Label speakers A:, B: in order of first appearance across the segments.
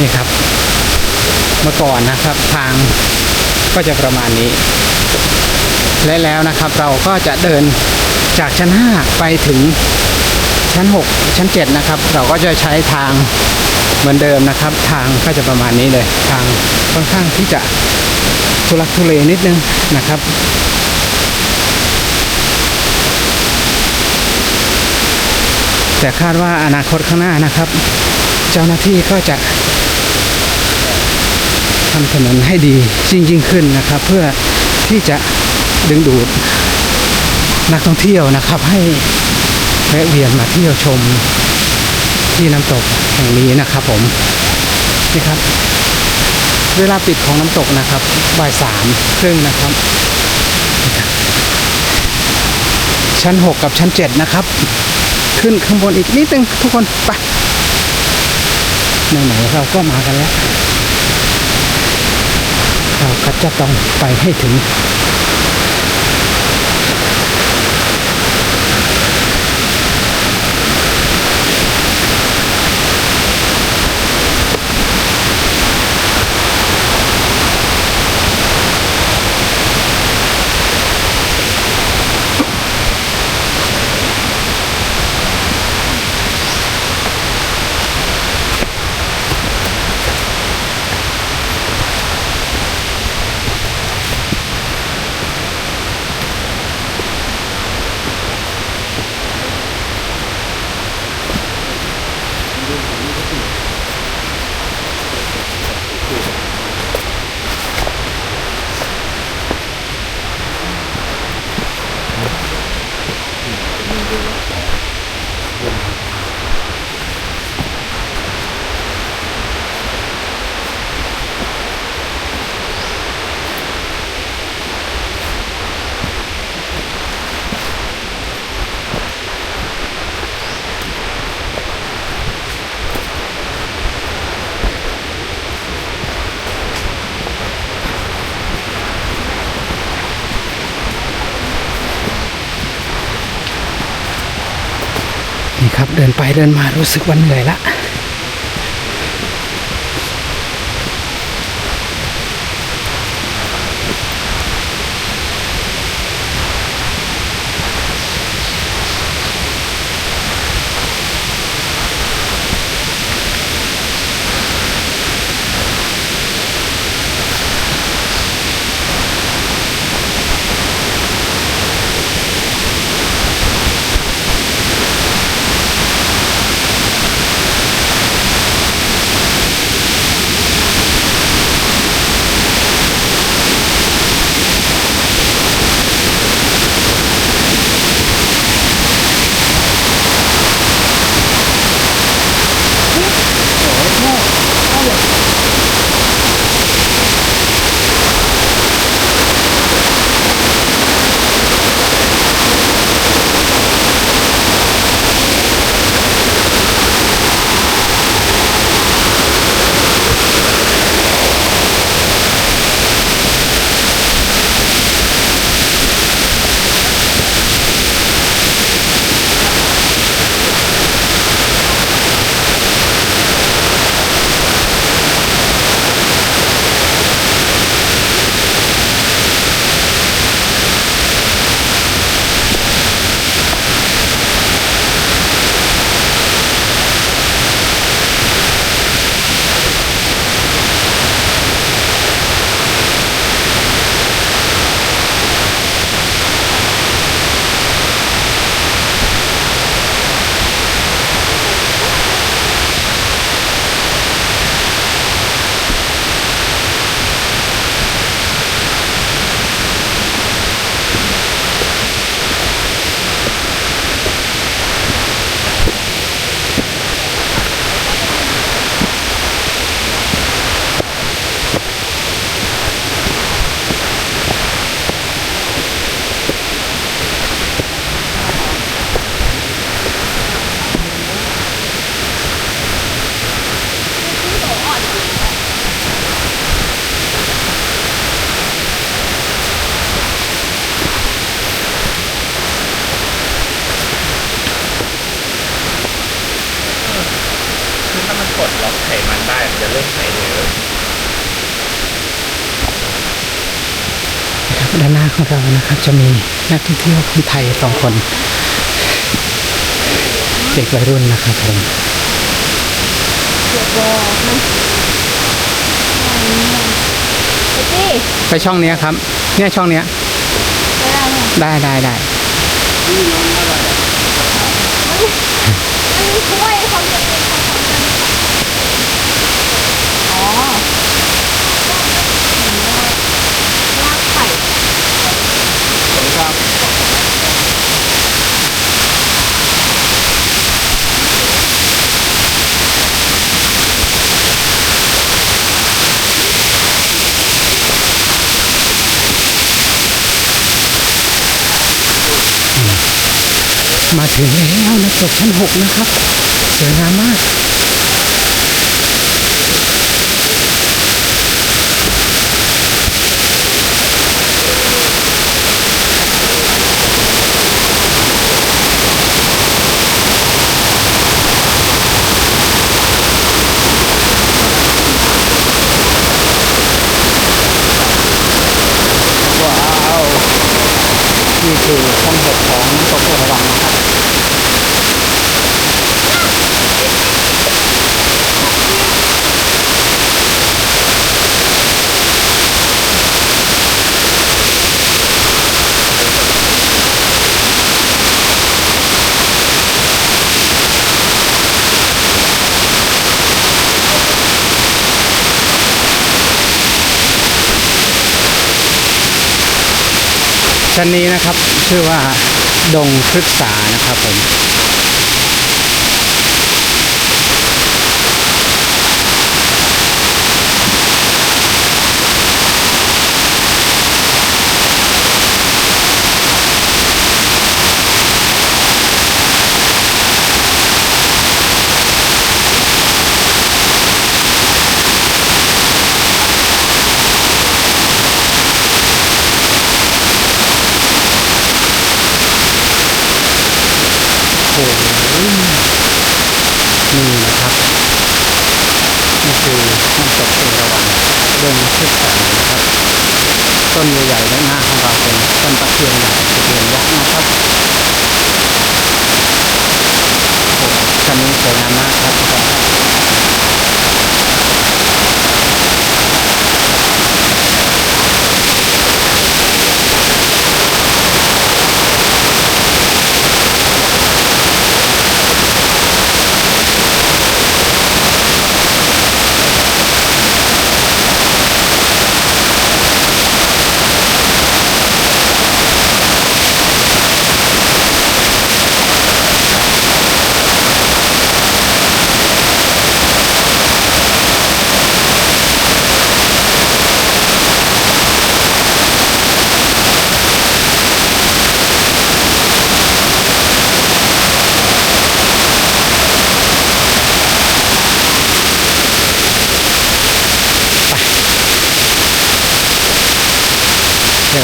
A: นี่ครับ เมื่อก่อนนะครับทางก็จะประมาณนี้ และแล้วนะครับเราก็จะเดินจากชั้น 5 ไปถึงชั้น 6 ชั้น 7 นะครับ เราก็จะใช้ทางเหมือนเดิมนะครับ ทางก็จะประมาณนี้เลย ทางค่อนข้างที่จะทุลักทุเลนิดนึงนะครับแต่คาดว่าอนาคตข้างหน้านะครับ เจ้าหน้าที่ก็จะ ทำถนนให้ดียิ่งยิ่งขึ้นนะครับ เพื่อที่จะดึงดูดนักท่องเที่ยวนะครับ ให้แวะเวียนมาเที่ยวชมที่น้ำตกแห่งนี้นะครับ ผมนี่ครับ เวลาปิดของน้ำตกนะครับบ่ายสามครึ่งนะครับนี่ครับ ชั้น 6 กับชั้น 7 นะครับ ขึ้นข้างบนอีกนิดนึงทุกคนไปไหนๆเราก็มากันแล้ว เราก็จะต้องไปให้ถึง ครับเดินไปเดินมารู้สึกว่าเหนื่อยละ
B: ด้มันเริ่มหายเหลว
A: ด้านหน้าของเรานะครับ จะมีนักท่องเที่ยวคนไทยสองคน เด็กวัยรุ่นนะครับผม
C: เดี๋ยวบอกนะไปสิ
A: ไปช่องเนี้ยครับ เนี่ยช่องเนี้ย
C: ได้ไหม
A: ได้ได้ได้
C: มันมีถ้วยเขาจะเป็นของของกันอ๋อลากไข่
B: ครับ
A: มาถึงแล้วนะจบชั้นหกนะครับ สวยงามมาก ว้าว นี่คือชั้นหกของตกเอราวัณนะครับ ชั้นนี้นะครับ ชื่อว่าดงพฤกษานะครับผม โอ้โหนี่นะครับ นี่ คือน้ำตกเอราวัณดงพฤกสานะครับ ต้นใหญ่ๆด้านหน้าของเราเป็นต้นตะเคียนใหญ่ตะเคียนยักษ์นะครับโอ้ชั้นนี้สวยงามมากครับทุกคน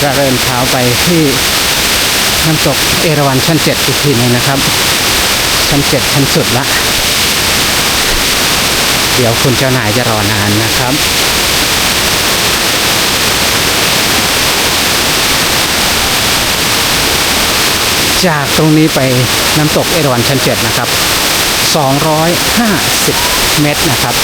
A: เดี๋ยวเราเดินเท้าไปที่น้ำตกเอราวัณชั้นเจ็ดอีกทีหนึงนะครับ ชั้นเจ็ดชั้นสุดละเดี๋ยวคุณเจ้านายจะรอนานนะครับจากตรงนี้ไปน้ำตกเอราวัณชั้นเจ็ดนะครับ 250 เมตรนะครับ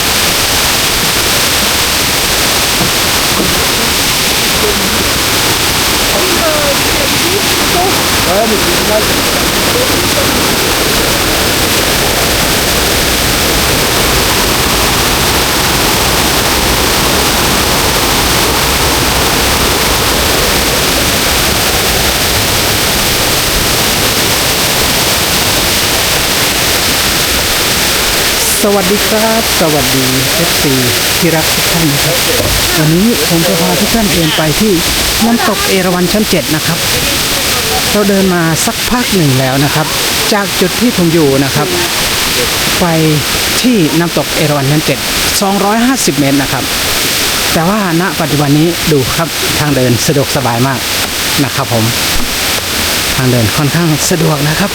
A: สวัสดีครับ สวัสดี FC ที่รักทุกท่านนะครับวันนี้ผมจะพาทุกท่านเดินไปที่น้ำตกเอราวัณชั้น 7 นะครับ เราเดินมาสักพักหนึ่งแล้วนะครับ จากจุดที่ผมอยู่นะครับ ไปที่น้ำตกเอราวัณชั้น7 250 เมตรนะครับ แต่ว่าณปัจจุบันนี้ดูครับทางเดินสะดวกสบายมากนะครับผม ทางเดินค่อนข้างสะดวกนะครับ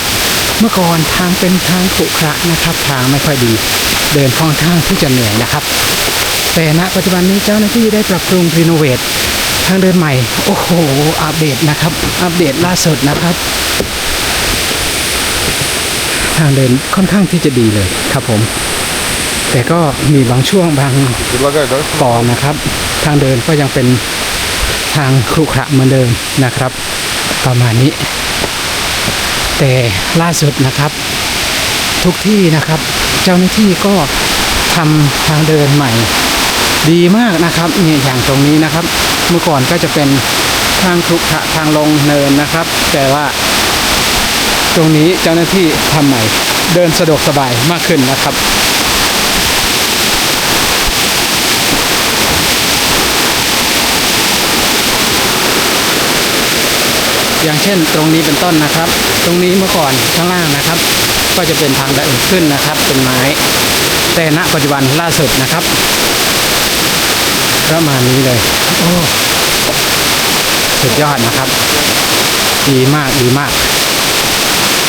A: เมื่อก่อนทางเป็นทางขรุขระนะครับ ทางไม่ค่อยดี เดินค่อนข้างที่จะเหนื่อยนะครับ แต่ณปัจจุบันนี้เจ้าหน้าที่ได้ปรับปรุงรีโนเวท ทางเดินใหม่ โอ้โห อัปเดตนะครับ อัปเดตล่าสุดนะครับ ทางเดินค่อนข้างที่จะดีเลยครับผม แต่ก็มีบางช่วงบางตอนนะครับ ทางเดินก็ยังเป็นทางครุขระเหมือนเดิมนะครับ ประมาณนี้ แต่ล่าสุดนะครับ ทุกที่นะครับ เจ้าหน้าที่ก็ทำทางเดินใหม่ ดีมากนะครับเนี่ยอย่างตรงนี้นะครับ เมื่อก่อนก็จะเป็นทางครุขะทางลงเนินนะครับ แต่ว่าตรงนี้เจ้าหน้าที่ทำใหม่เดินสะดวกสบายมากขึ้นนะครับ อย่างเช่นตรงนี้เป็นต้นนะครับ ตรงนี้เมื่อก่อนข้างล่างนะครับ ก็จะเป็นทางเดินขึ้นนะครับ เป็นไม้ แต่ณปัจจุบันล่าสุดนะครับ ประมาณนี้เลยโอ้สุดยอดนะครับ ดีมากดีมาก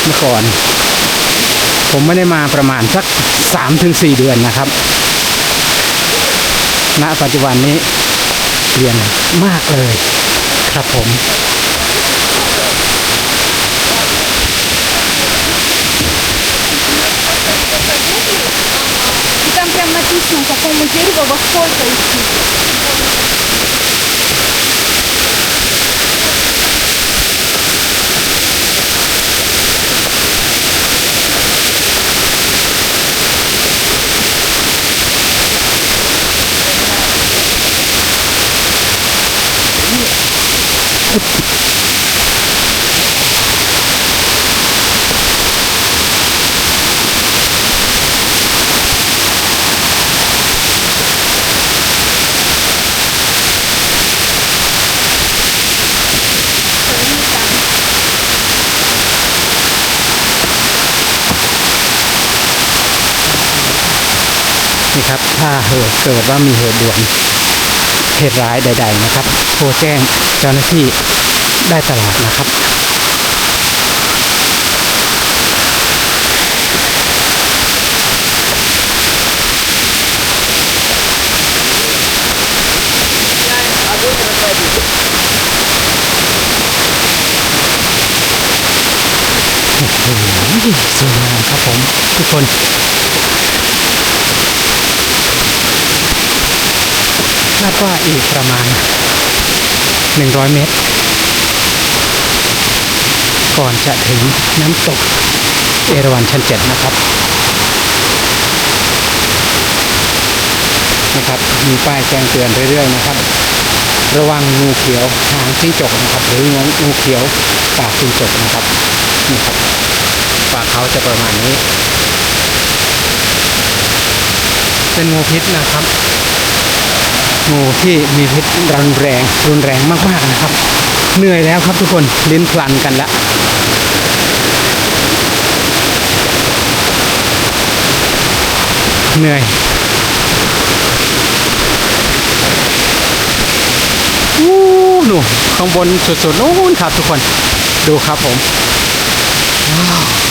A: เมื่อก่อน ผมไม่ได้มาประมาณสัก3-4เดือนนะครับ ณ ปัจจุบันนี้เปลี่ยนมากเลย ครับผม
C: написано, какому дереву во сколько идти.
A: นี่ครับ ถ้าเหตุเกิดว่ามีเหตุด่วนเหตุร้ายใด ๆ นะครับโทรแจ้งเจ้าหน้าที่ได้ตลอดนะครับโอ้โหสวยงามครับผมทุกคนาดว่าอีกประมาณ 100 เมตร ก่อนจะถึงน้ำตกเอราวัณชั้น7นะครับนะครับ มีป้ายแจ้งเตือนเรื่อยๆนะครับ ระวังงูเขียวหางจิ้งจกนะครับ หรืองูงูเขียวปากจิ้งจกนะครับนี่ครับปากเขาจะประมาณนี้ เป็นงูพิษนะครับ งูที่มีพิษรุนแรงรุนแรงมากๆนะครับ เหนื่อยแล้วครับทุกคนลิ้นพลันกันล้วเหนื่อยอู้หนูข้างบนสุดๆนู้นครับทุกคนดูครับผมว้าว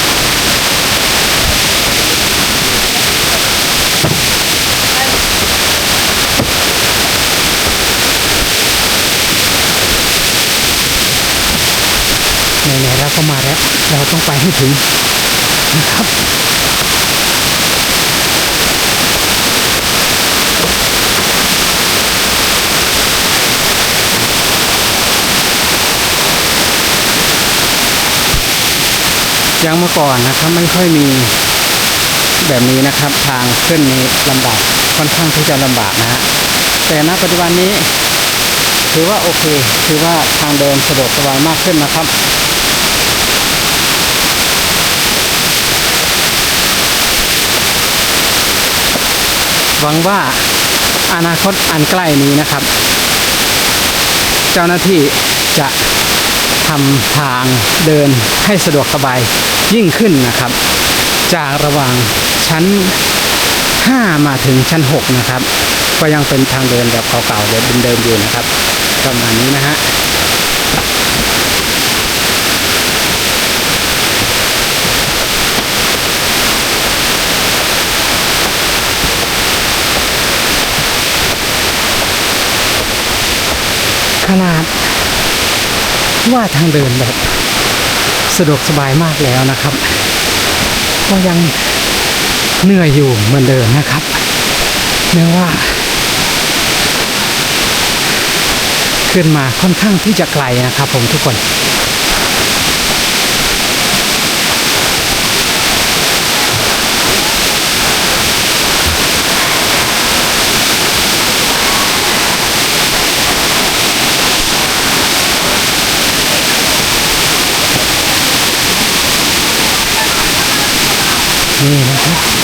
A: ไหนๆเราก็มาแล้ว เราต้องไปให้ถึงนะครับย่างเมื่อก่อนนะครับไม่ค่อยมีแบบนี้นะครับ ทางขึ้นนี้ลำบากค่อนข้างที่จะลำบากนะฮะแต่ณปัจจุบันนี้ถือว่าโอเค ถือว่าทางเดินสะดวกสบายมากขึ้นนะครับ หวังว่าอนาคตอันใกล้นี้นะครับ เจ้าหน้าที่จะทำทางเดินให้สะดวกสบายยิ่งขึ้นนะครับ จากระหว่างชั้น 5 มาถึงชั้น 6 นะครับ ก็ยังเป็นทางเดินแบบเก่าๆแบบเดิมๆอยู่นะครับ ประมาณนี้นะฮะ ว่าทางเดินแบบสะดวกสบายมากแล้วนะครับ ก็ยังเหนื่อยอยู่เหมือนเดิมนะครับเนื่องว่า ขึ้นมาค่อนข้างที่จะไกลนะครับผมทุกคน đi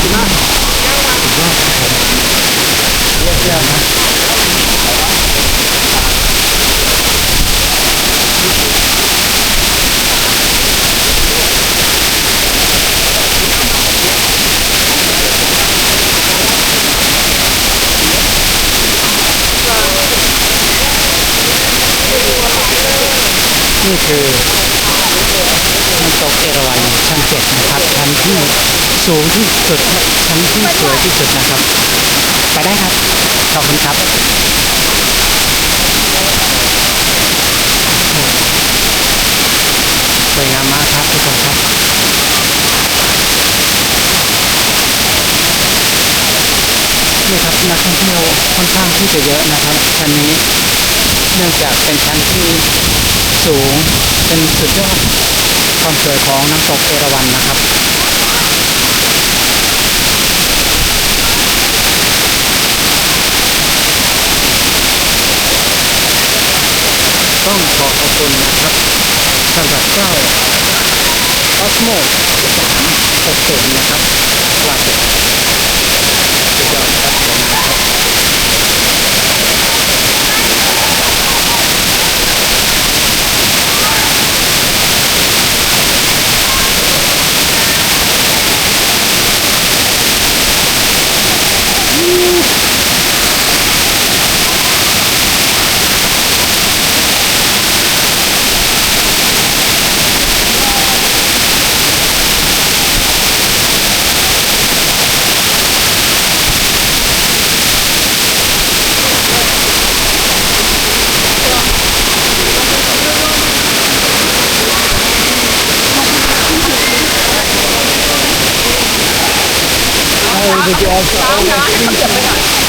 A: นี่นะครับนี่คือน้ำตกเอราวัณชั้นเจ็ดนะครับชั้นที่ สูงที่สุดชั้นที่สวยที่สุดนะครับ ไปได้ครับ ขอบคุณครับสวยงามมากครับทุกคนครับนี่ครับนักท่องเที่ยวค่อนข้างที่จะเยอะนะครับชั้นนี้เนื่องจากเป็นชั้นที่สูงเป็นสุดยอดความสวยของน้ำตกเอราวัณนะครับ ต้องขอขอบคุณนะครับสำหรับเจ้า Osmo 360 นะครับว่าสุดยอด ครับ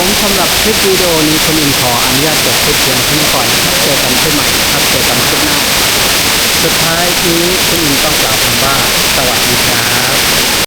A: ผมสำหรับคลิปวิดีโอนี้คุณอินขออนุญาตจบคลิปเพียงเท่านี้ก่อนนะครับเจอกันคลิปใหม่นะครับเจอกันคลิปหน้า สุดท้ายนี้คุณอินต้องกล่าวคำว่า สวัสดีครับ